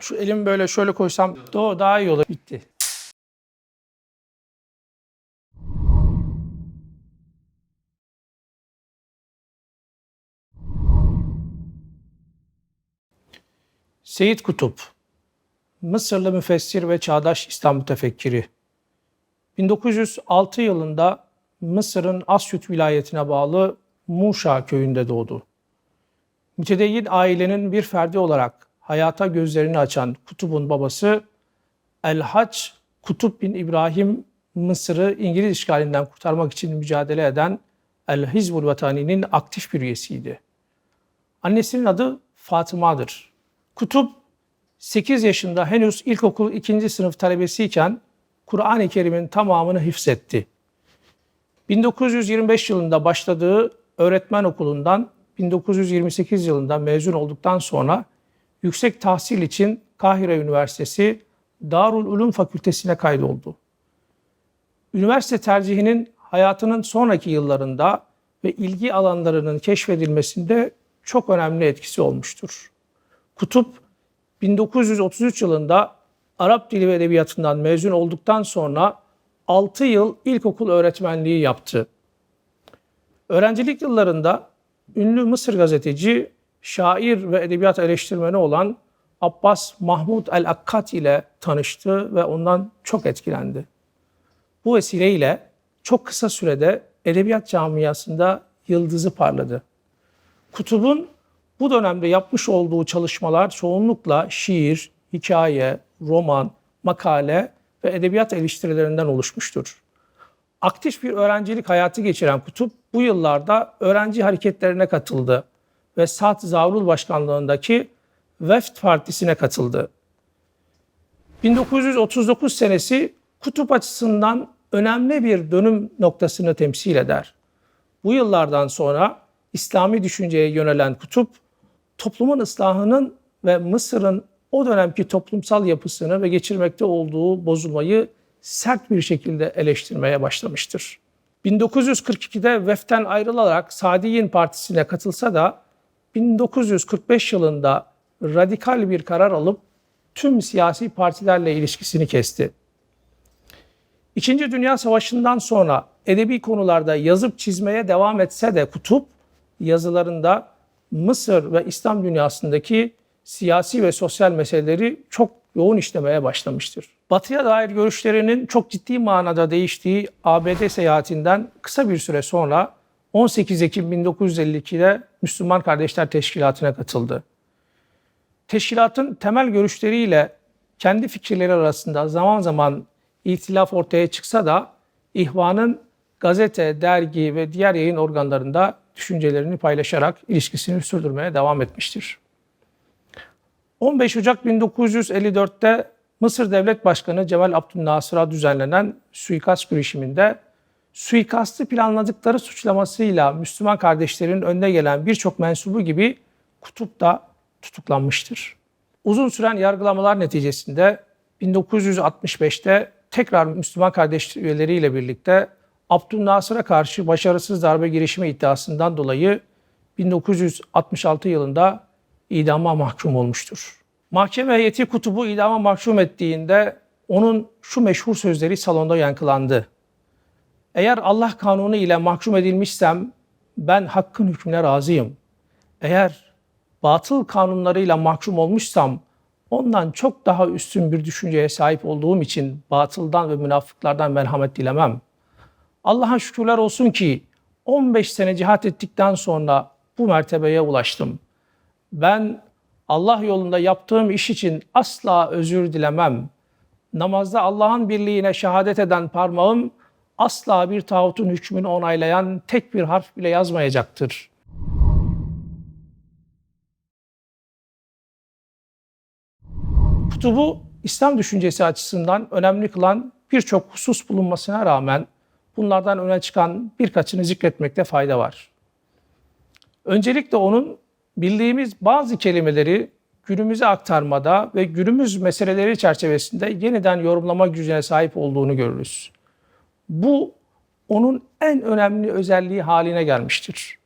Şu elimi böyle şöyle koysam o daha iyi olur. Bitti. Seyit Kutup, Mısırlı müfessir ve çağdaş İslam mütefekkiri. 1906 yılında Mısır'ın Asyut vilayetine bağlı Muşa köyünde doğdu. Mütedeyyin ailenin bir ferdi olarak hayata gözlerini açan Kutup'un babası El-Hac Kutup bin İbrahim Mısır'ı İngiliz işgalinden kurtarmak için mücadele eden El-Hizbul Vatani'nin aktif bir üyesiydi. Annesinin adı Fatıma'dır. Kutup 8 yaşında henüz ilkokul 2. sınıf talebesiyken Kur'an-ı Kerim'in tamamını hifzetti. 1925 yılında başladığı öğretmen okulundan 1928 yılında mezun olduktan sonra yüksek tahsil için Kahire Üniversitesi Darul Ulum Fakültesine kaydoldu. Üniversite tercihinin hayatının sonraki yıllarında ve ilgi alanlarının keşfedilmesinde çok önemli etkisi olmuştur. Kutup 1933 yılında Arap Dili ve Edebiyatı'ndan mezun olduktan sonra 6 yıl ilkokul öğretmenliği yaptı. Öğrencilik yıllarında ünlü Mısır gazeteci, şair ve edebiyat eleştirmeni olan Abbas Mahmud el-Akkat ile tanıştı ve ondan çok etkilendi. Bu vesileyle çok kısa sürede edebiyat camiasında yıldızı parladı. Kutub'un bu dönemde yapmış olduğu çalışmalar çoğunlukla şiir, hikaye, roman, makale ve edebiyat eleştirilerinden oluşmuştur. Aktif bir öğrencilik hayatı geçiren Kutup bu yıllarda öğrenci hareketlerine katıldı ve Saat Zavrul Başkanlığındaki Veft Partisi'ne katıldı. 1939 senesi Kutup açısından önemli bir dönüm noktasını temsil eder. Bu yıllardan sonra İslami düşünceye yönelen Kutup, toplumun ıslahının ve Mısır'ın o dönemki toplumsal yapısını ve geçirmekte olduğu bozulmayı sert bir şekilde eleştirmeye başlamıştır. 1942'de VEF'ten ayrılarak Sadiyin Partisi'ne katılsa da 1945 yılında radikal bir karar alıp tüm siyasi partilerle ilişkisini kesti. İkinci Dünya Savaşı'ndan sonra edebi konularda yazıp çizmeye devam etse de Kutup yazılarında Mısır ve İslam dünyasındaki siyasi ve sosyal meseleleri çok yoğun işlemeye başlamıştır. Batı'ya dair görüşlerinin çok ciddi manada değiştiği ABD seyahatinden kısa bir süre sonra 18 Ekim 1952'de Müslüman Kardeşler Teşkilatı'na katıldı. Teşkilatın temel görüşleriyle kendi fikirleri arasında zaman zaman ihtilaf ortaya çıksa da İhvan'ın gazete, dergi ve diğer yayın organlarında düşüncelerini paylaşarak ilişkisini sürdürmeye devam etmiştir. 15 Ocak 1954'te Mısır Devlet Başkanı Cemal Abdülnasır'a düzenlenen suikast girişiminde suikastı planladıkları suçlamasıyla Müslüman kardeşlerin önde gelen birçok mensubu gibi Kutup da tutuklanmıştır. Uzun süren yargılamalar neticesinde 1965'te tekrar Müslüman kardeş üyeleriyle birlikte Abdülnasır'a karşı başarısız darbe girişimi iddiasından dolayı 1966 yılında idama mahkum olmuştur. Mahkeme heyeti Kutup'u idama mahkum ettiğinde onun şu meşhur sözleri salonda yankılandı. Eğer Allah kanunu ile mahkum edilmişsem ben hakkın hükmüne razıyım. Eğer batıl kanunlarıyla mahkum olmuşsam ondan çok daha üstün bir düşünceye sahip olduğum için batıldan ve münafıklardan merhamet dilemem. Allah'a şükürler olsun ki 15 sene cihat ettikten sonra bu mertebeye ulaştım. Ben Allah yolunda yaptığım iş için asla özür dilemem. Namazda Allah'ın birliğine şehadet eden parmağım asla bir tağutun hükmünü onaylayan tek bir harf bile yazmayacaktır. Kutubu İslam düşüncesi açısından önemli kılan birçok husus bulunmasına rağmen bunlardan öne çıkan birkaçını zikretmekte fayda var. Öncelikle onun bildiğimiz bazı kelimeleri günümüze aktarmada ve günümüz meseleleri çerçevesinde yeniden yorumlama gücüne sahip olduğunu görürüz. Bu onun en önemli özelliği haline gelmiştir.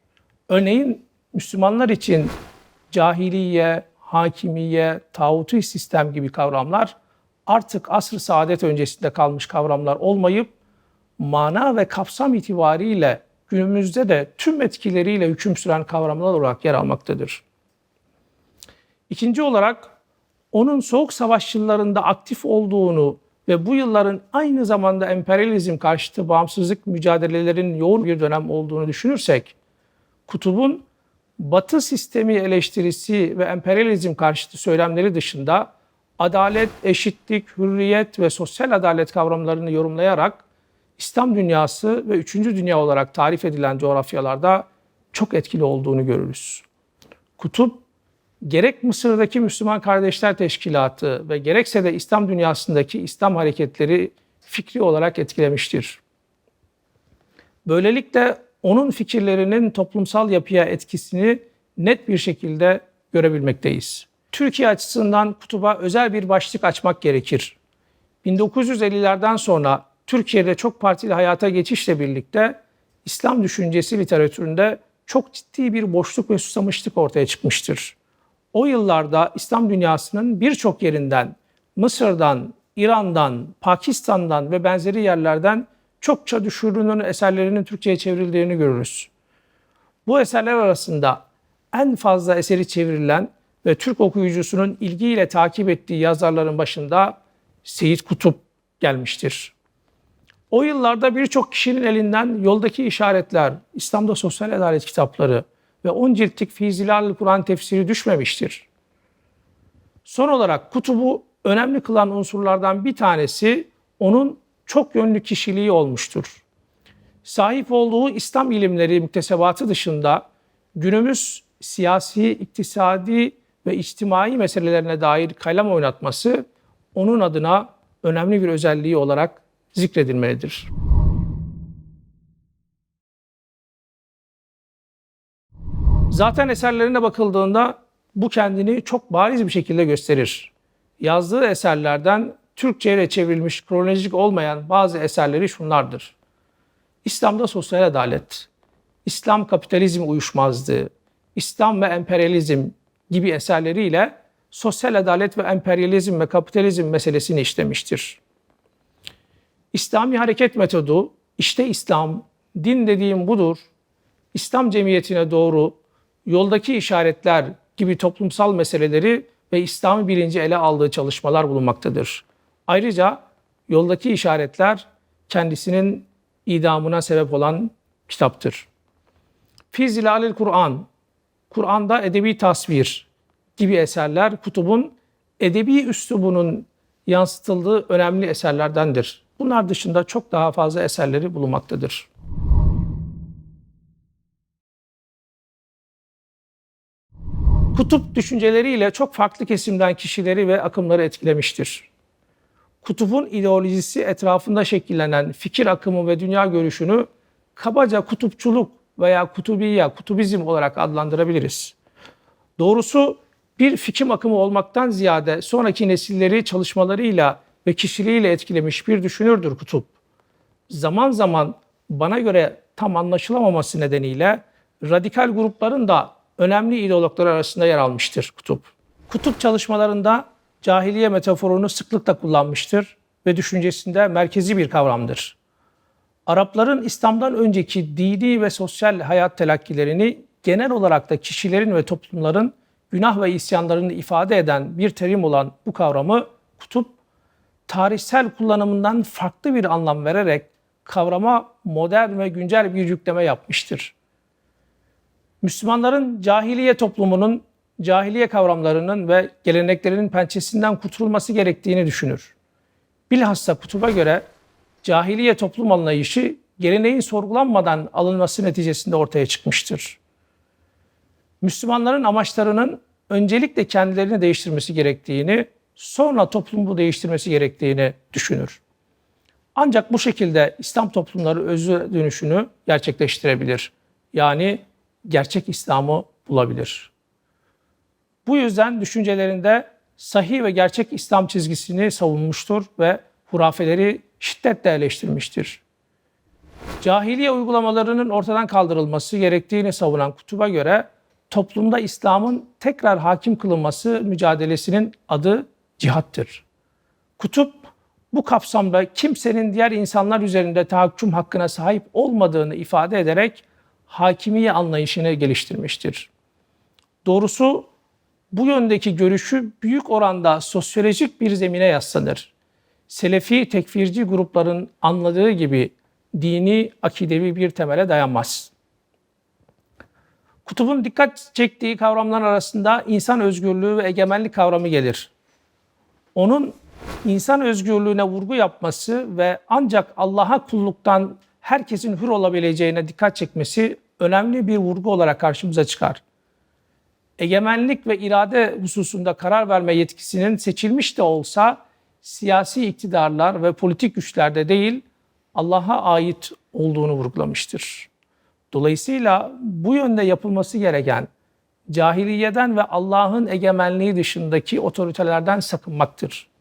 Örneğin Müslümanlar için cahiliye, hakimiye, tağutu sistem gibi kavramlar artık asr-ı saadet öncesinde kalmış kavramlar olmayıp mana ve kapsam itibariyle günümüzde de tüm etkileriyle hüküm süren kavramlar olarak yer almaktadır. İkinci olarak onun soğuk savaş yıllarında aktif olduğunu ve bu yılların aynı zamanda emperyalizm karşıtı bağımsızlık mücadelelerinin yoğun bir dönem olduğunu düşünürsek, Kutub'un Batı sistemi eleştirisi ve emperyalizm karşıtı söylemleri dışında adalet, eşitlik, hürriyet ve sosyal adalet kavramlarını yorumlayarak İslam dünyası ve üçüncü dünya olarak tarif edilen coğrafyalarda çok etkili olduğunu görürüz. Kutup gerek Mısır'daki Müslüman Kardeşler Teşkilatı ve gerekse de İslam dünyasındaki İslam hareketleri fikri olarak etkilemiştir. Böylelikle onun fikirlerinin toplumsal yapıya etkisini net bir şekilde görebilmekteyiz. Türkiye açısından kutuba özel bir başlık açmak gerekir. 1950'lerden sonra Türkiye'de çok partili hayata geçişle birlikte İslam düşüncesi literatüründe çok ciddi bir boşluk ve susamışlık ortaya çıkmıştır. O yıllarda İslam dünyasının birçok yerinden, Mısır'dan, İran'dan, Pakistan'dan ve benzeri yerlerden çokça düşürünün eserlerinin Türkçe'ye çevrildiğini görürüz. Bu eserler arasında en fazla eseri çevrilen ve Türk okuyucusunun ilgiyle takip ettiği yazarların başında Seyit Kutup gelmiştir. O yıllarda birçok kişinin elinden yoldaki işaretler, İslam'da sosyal adalet kitapları ve 10 ciltlik Fizilal Kur'an tefsiri düşmemiştir. Son olarak kutubu önemli kılan unsurlardan bir tanesi onun çok yönlü kişiliği olmuştur. Sahip olduğu İslam ilimleri müktesebatı dışında günümüz siyasi, iktisadi ve içtimai meselelerine dair kalem oynatması onun adına önemli bir özelliği olarak zikredilmelidir. Zaten eserlerine bakıldığında bu kendini çok bariz bir şekilde gösterir. Yazdığı eserlerden Türkçe ile çevrilmiş kronolojik olmayan bazı eserleri şunlardır. İslam'da sosyal adalet, İslam kapitalizm uyuşmazlığı, İslam ve emperyalizm gibi eserleriyle sosyal adalet ve emperyalizm ve kapitalizm meselesini işlemiştir. İslami hareket metodu, işte İslam, din dediğim budur, İslam cemiyetine doğru yoldaki işaretler gibi toplumsal meseleleri ve İslami bilinci ele aldığı çalışmalar bulunmaktadır. Ayrıca yoldaki işaretler kendisinin idamına sebep olan kitaptır. Fi Zilalil Kur'an, Kur'an'da edebi tasvir gibi eserler kutubun edebi üslubunun yansıtıldığı önemli eserlerdendir. Bunlar dışında çok daha fazla eserleri bulunmaktadır. Kutup düşünceleriyle çok farklı kesimden kişileri ve akımları etkilemiştir. Kutup'un ideolojisi etrafında şekillenen fikir akımı ve dünya görüşünü kabaca kutupçuluk veya kutubiye, kutubizm olarak adlandırabiliriz. Doğrusu bir fikir akımı olmaktan ziyade sonraki nesilleri çalışmalarıyla ve kişiliğiyle etkilemiş bir düşünürdür kutup. Zaman zaman bana göre tam anlaşılamaması nedeniyle radikal grupların da önemli ideologlar arasında yer almıştır kutup. Kutup çalışmalarında cahiliye metaforunu sıklıkla kullanmıştır ve düşüncesinde merkezi bir kavramdır. Arapların İslam'dan önceki dini ve sosyal hayat telakkilerini genel olarak da kişilerin ve toplumların günah ve isyanlarını ifade eden bir terim olan bu kavramı kutup tarihsel kullanımından farklı bir anlam vererek kavrama modern ve güncel bir yükleme yapmıştır. Müslümanların cahiliye toplumunun cahiliye kavramlarının ve geleneklerinin pençesinden kurtulması gerektiğini düşünür. Bilhassa kutuba göre cahiliye toplum anlayışı geleneğin sorgulanmadan alınması neticesinde ortaya çıkmıştır. Müslümanların amaçlarının öncelikle kendilerini değiştirmesi gerektiğini, sonra toplumu değiştirmesi gerektiğini düşünür. Ancak bu şekilde İslam toplumları özü dönüşünü gerçekleştirebilir. Yani gerçek İslam'ı bulabilir. Bu yüzden düşüncelerinde sahih ve gerçek İslam çizgisini savunmuştur ve hurafeleri şiddetle eleştirmiştir. Cahiliye uygulamalarının ortadan kaldırılması gerektiğini savunan kutuba göre toplumda İslam'ın tekrar hakim kılınması mücadelesinin adı cihattır. Kutup bu kapsamda kimsenin diğer insanlar üzerinde tahakküm hakkına sahip olmadığını ifade ederek hakimiye anlayışını geliştirmiştir. Doğrusu bu yöndeki görüşü büyük oranda sosyolojik bir zemine yaslanır. Selefi tekfirci grupların anladığı gibi dini, akidevi bir temele dayanmaz. Kutubun dikkat çektiği kavramlar arasında insan özgürlüğü ve egemenlik kavramı gelir. Onun insan özgürlüğüne vurgu yapması ve ancak Allah'a kulluktan herkesin hür olabileceğine dikkat çekmesi önemli bir vurgu olarak karşımıza çıkar. Egemenlik ve irade hususunda karar verme yetkisinin seçilmiş de olsa siyasi iktidarlar ve politik güçlerde değil Allah'a ait olduğunu vurgulamıştır. Dolayısıyla bu yönde yapılması gereken cahiliyeden ve Allah'ın egemenliği dışındaki otoritelerden sakınmaktır.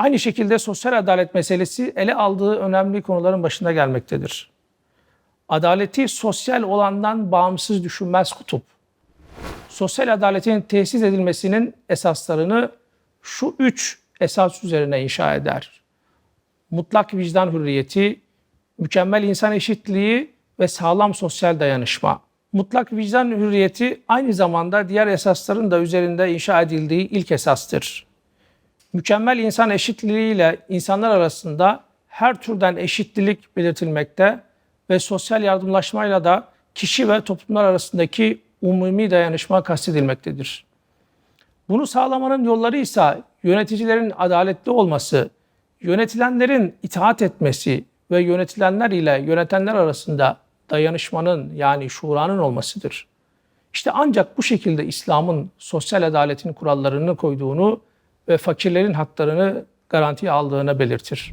Aynı şekilde sosyal adalet meselesi ele aldığı önemli konuların başında gelmektedir. Adaleti sosyal olandan bağımsız düşünmez kutup. Sosyal adaletin tesis edilmesinin esaslarını şu üç esas üzerine inşa eder. Mutlak vicdan hürriyeti, mükemmel insan eşitliği ve sağlam sosyal dayanışma. Mutlak vicdan hürriyeti aynı zamanda diğer esasların da üzerinde inşa edildiği ilk esastır. Mükemmel insan eşitliğiyle insanlar arasında her türden eşitlilik belirtilmekte ve sosyal yardımlaşmayla da kişi ve toplumlar arasındaki umumi dayanışma kastedilmektedir. Bunu sağlamanın yolları ise yöneticilerin adaletli olması, yönetilenlerin itaat etmesi ve yönetilenler ile yönetenler arasında dayanışmanın yani şuranın olmasıdır. İşte ancak bu şekilde İslam'ın sosyal adaletin kurallarını koyduğunu ve fakirlerin haklarını garantiye aldığını belirtir.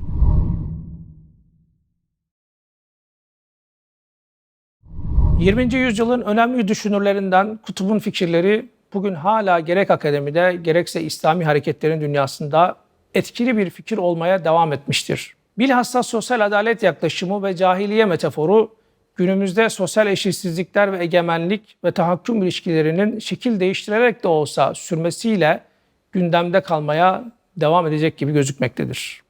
...20. yüzyılın önemli düşünürlerinden Kutub'un fikirleri bugün hala gerek akademide gerekse İslami hareketlerin dünyasında etkili bir fikir olmaya devam etmiştir. Bilhassa sosyal adalet yaklaşımı ve cahiliye metaforu günümüzde sosyal eşitsizlikler ve egemenlik ve tahakküm ilişkilerinin şekil değiştirerek de olsa sürmesiyle gündemde kalmaya devam edecek gibi gözükmektedir.